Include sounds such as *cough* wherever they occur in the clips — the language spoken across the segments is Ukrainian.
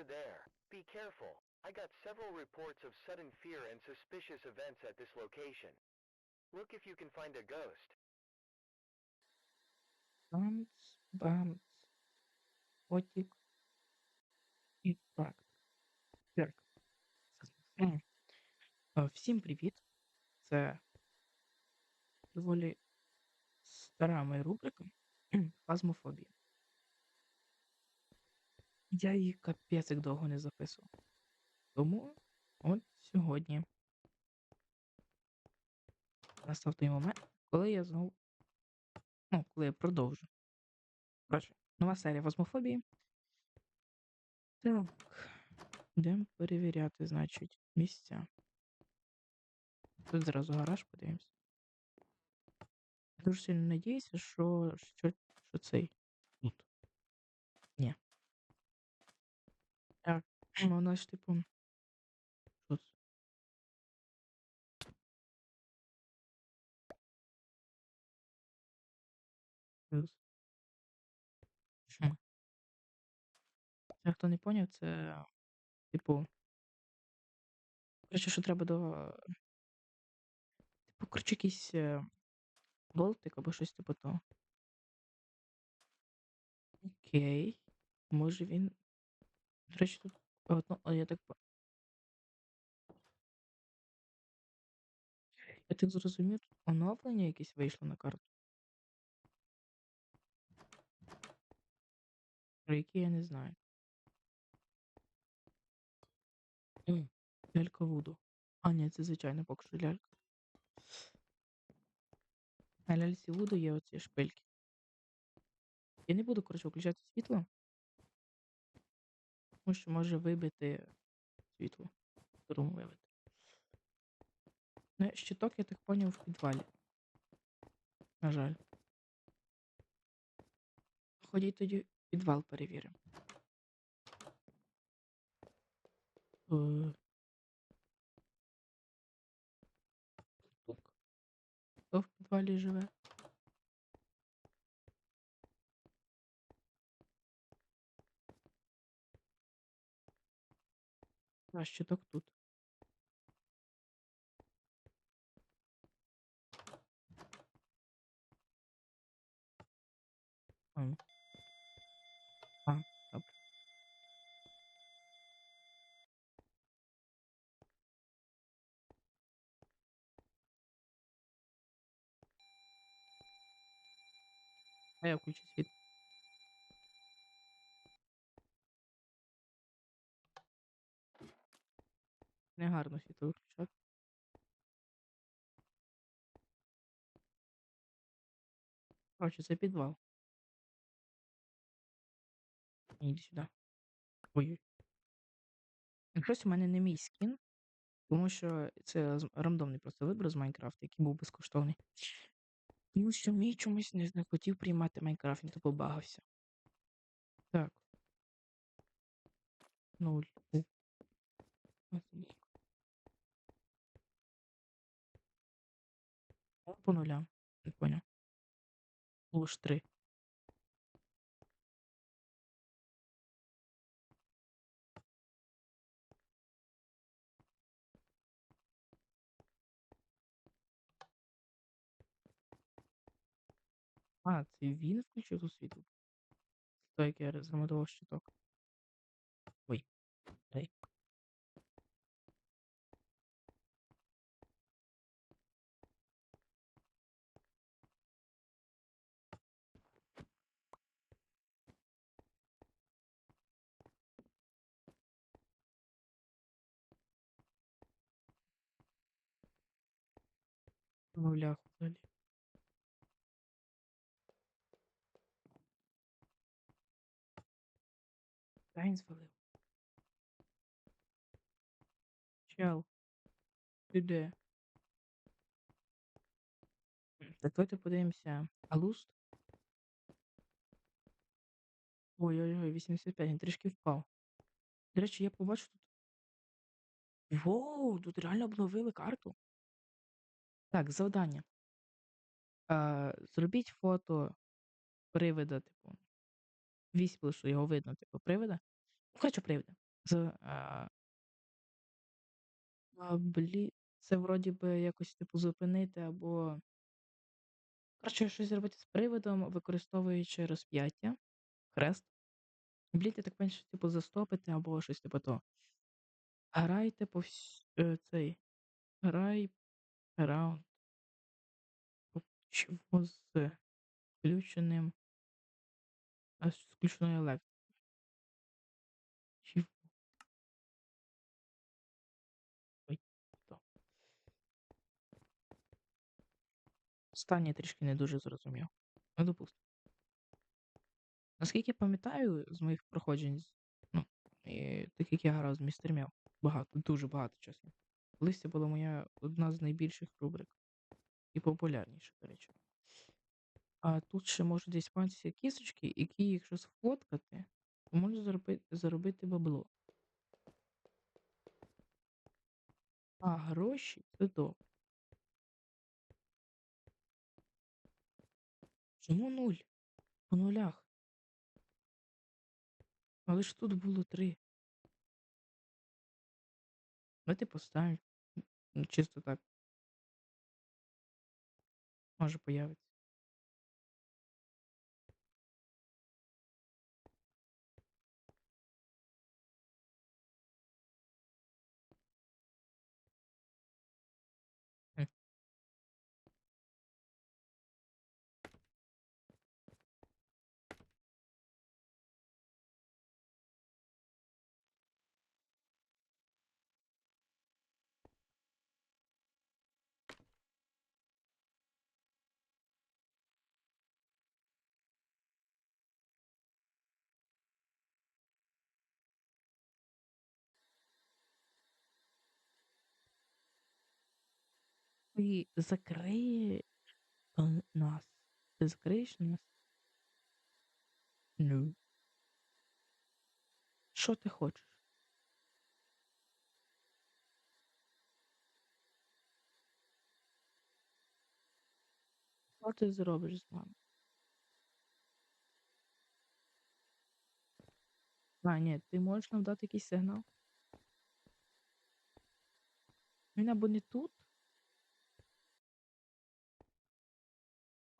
We're there. Be careful. I got several reports of sudden fear and suspicious events at this location. Look if you can find a ghost. Бамц, бамц, котик і так. Так. М. Е, Всім привіт. Це доволі стара моя рубрика Фазмофобія. Я її капець як довго не записував. Тому от сьогодні настав той момент, коли я знову. Ну, коли я продовжу. Коротше, нова серія Фазмофобії. Так. Йдемо перевіряти, значить, місця. Тут зразу гараж подивимось. Дуже сильно надіюся, що, що, що цей тут. Ні. Ж, типу. Що це? Плюс. Це хто не поняв, це типу. Коротше, що треба до. Типу, коротше, якийсь болтик або щось типу того. Окей. Може він. До речі, тут. Одно, а я так. по- Я так зрозумів, тут оновлення якесь вийшло на карту. Про які я не знаю. Лялька Вуду. А, ні, це звичайно поки що лялька. На ляльці Вуду є оці шпильки. Я не буду, коротше, включати світло. Тому що може вибити світло. Струм вибити. Ну, щиток, я так поняв, в підвалі. На жаль. Ходіть тоді в підвал перевіримо. Хто в підвалі живе? А, щиток тут. М. А, добре. А я включу світло. Негарно світло виключати. Коротше, це підвал. Іди сюди. Ой. Щось у мене не мій скін, тому що це рандомний просто вибір з Майнкрафта, який був безкоштовний. Тому що мій чомусь не захотів приймати Майнкрафт, він тупо багався. Так. Нуль. По нулям. Не поняв. Луж 3. А, це він включив ту світло. Той, як я розремонтував щиток. Ой. Ей. В нулях взагалі. Та він звалив. Чел. Ти де? Давайте подивимося. Алуст? Ой-ой-ой, 85, він трішки впав. До речі, я побачив тут. Воу, тут реально обновили карту. Так, завдання. А, зробіть фото привида, типу. Вісьмили, що його видно, типу, привида. Ну, коротше, привида. З, а а, блі це вроді би якось, типу, зупинити або коротше, щось зробити з привидом, використовуючи розп'яття, хрест. Блід, я так що, типу, застопити або щось типу того. Грайте по вс е, цей грай раунд чого з включеним а, з включеною електрикою. Чого? Ой. Останнє трішки не дуже зрозумів. Ну, допустимо. Наскільки я пам'ятаю з моїх проходжень, ну, і так як я грав з Містер Мяу, багато, дуже багато чесно. Це була моя одна з найбільших рубрик. І популярніша, до речі. А тут ще можуть десь панці кісточки, які, якщо сфоткати, то можна заробити, заробити бабло. А гроші це добре. Чому нуль? По нулях. Але ж тут було три. Давайте поставимо. Ну, Чисто так. Може появиться. І закриє е, нас. Ти закриєш нас? Ну. Що ти хочеш? Що ти зробиш з нами? А, ні, ти можеш нам дати якийсь сигнал? Він або не тут,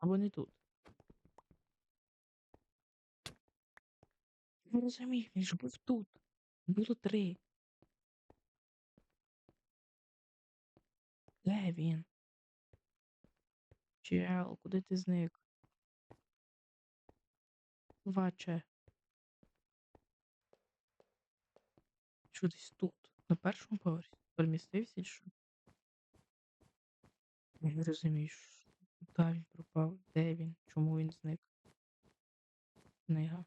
або не тут. Не розумію, він ж був тут. Було три. Де він? Чел, куди ти зник? Ваче. Що десь тут? На першому поверсі? Перемістився чи що? Я не розумію, що- куди він пропав, де він, чому він зник. Книга.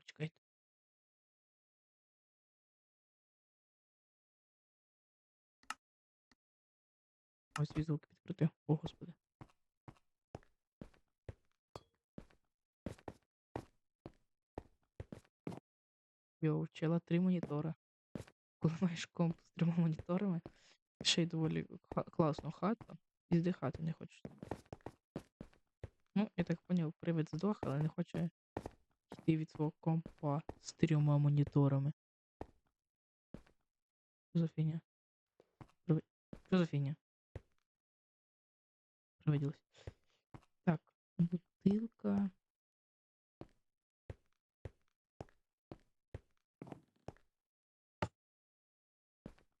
Почекайте. Ось свій звук підкрутив. О, господи. Йоу, вчила три монітора. Коли маєш комп з трьома моніторами, ще й доволі класну хату, і здихати не хочеш. Ну, я так поняв, привид здох, але не хоче йти від свого компа з трьома моніторами. Що за фігня? Що за фігня? Привиділось. Так, бутилка.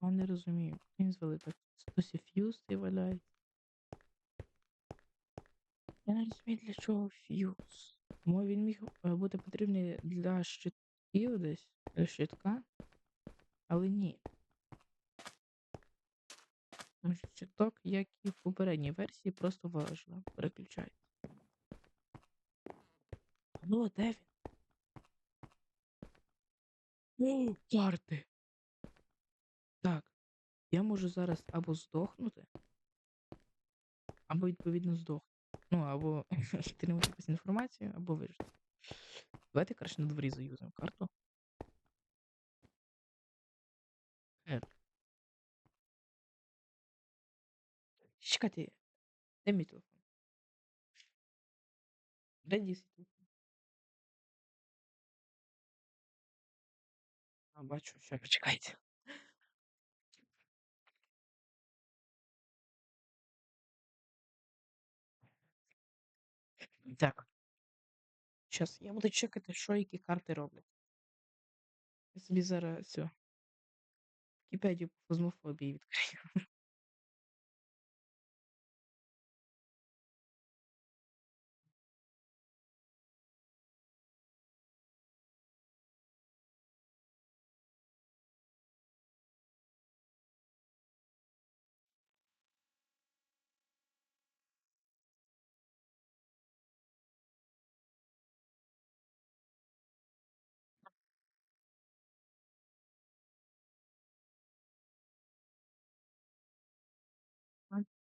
Я не розумію. Він звели так. Досі фьюз цей валяється. Я не розумію, для чого фьюз. Тому він міг е, бути потрібний для щитків десь, для щитка. Але ні. Тому що щиток, як і в попередній версії, просто важливо переключається. Ну, де він? О, карти! Я можу зараз або здохнути, або відповідно здохнути. Ну, або *laughs* отримати якусь інформацію, або вижити. Давайте краще на дворі заюзимо карту. Е. Чекайте, де мій телефон? Де світло? А, бачу, ща, почекайте. Так. Щас я буду чекати, що які карти роблять. Я собі зараз цю Вікіпедію по фазмофобії відкрию.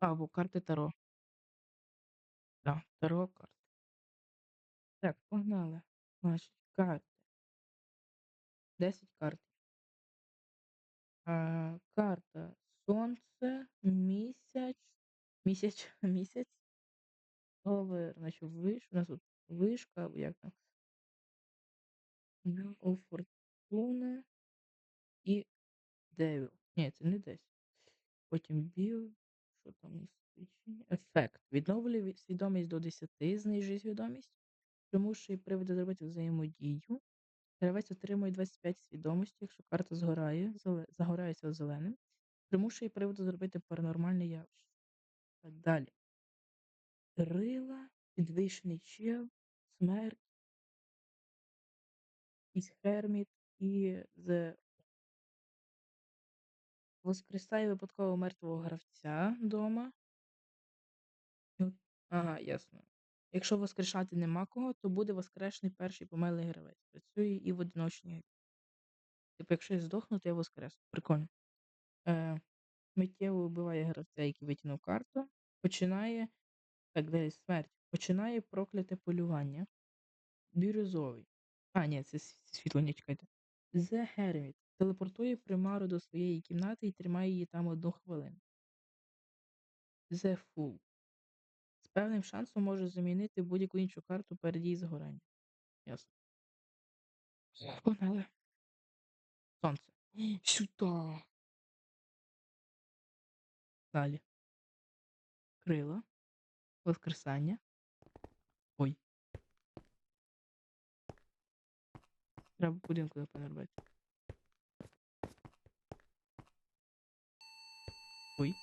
А, або карти Таро. Да, Таро карти. Так, погнали. Значить, карти. 10 карт. А, карта Сонце, місяць, місяць, *laughs* місяць. Овер, значить, виш, у нас тут вишка, або як там. Of Fortune і Devil. Ні, це не 10. Потім біл, Ефект. Відновлює свідомість до 10, знижує свідомість, примушує приводи зробити взаємодію. Гравець отримує 25 свідомості, якщо карта згорає, зеле- загорається зеленим. Примушує приводу зробити паранормальне явище. Так далі. Крила, підвищений чел, смерть, із Херміт і The Воскресає випадково мертвого гравця вдома. Ага, ясно. Якщо воскрешати нема кого, то буде воскрешений перший померлий гравець. Працює і в одиночній грі. Типу, якщо я здохну, то я воскресну. Прикольно. Е, миттєво вбиває гравця, який витягнув карту. Починає. Так, далі смерть. Починає прокляте полювання. Бірюзовий. А, ні, це світло, не чекайте. The Hermit. Телепортує примару до своєї кімнати і тримає її там одну хвилину. The Fool. З певним шансом може замінити будь-яку іншу карту перед її згоранням. Ясно. Погнали. Сонце. Сюда. Далі. Крила. Воскресання. Ой. Треба будинку напевно робити. Ой.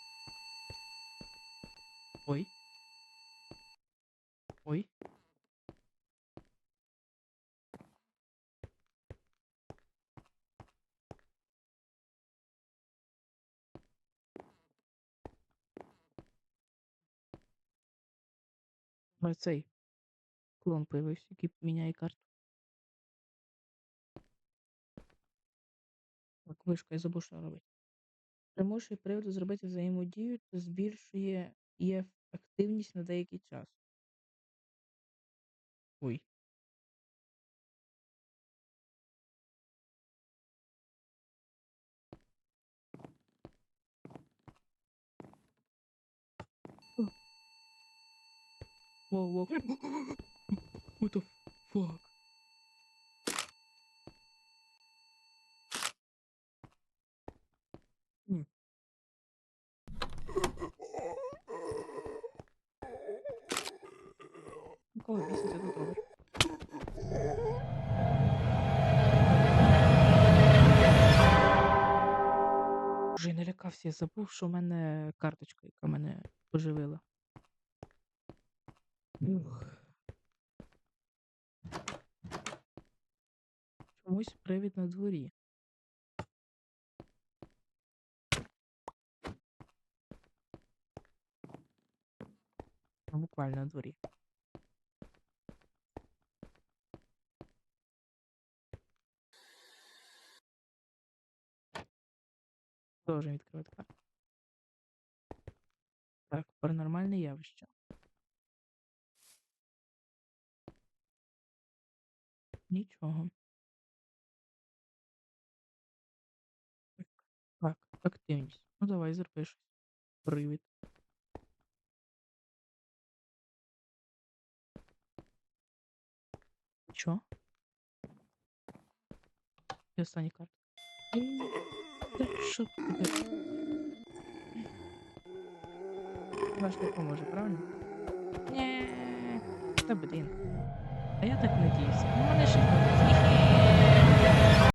Ой. Ой. Цей клон появився, який міняє карту. Так, вишка, я забув, що робить. Примушує приводу зробити взаємодію та збільшує її активність на деякий час. Ой. Воу, воу. *gasps* What the fuck? М. Після тут добре. Вже налякався, я забув, що в мене карточка, яка мене поживила. Ух. Чомусь привід на дворі. Ну, буквально на дворі. Продовжуємо відкривати карту. Так, паранормальне явище. Нічого. Так, активність. Ну давай щось. Привід. Чо? І остання карта. Що? Ваш не поможе, правильно? Ні. Та блін. А я так надіюся. Ну, мене ще. Хі-хі.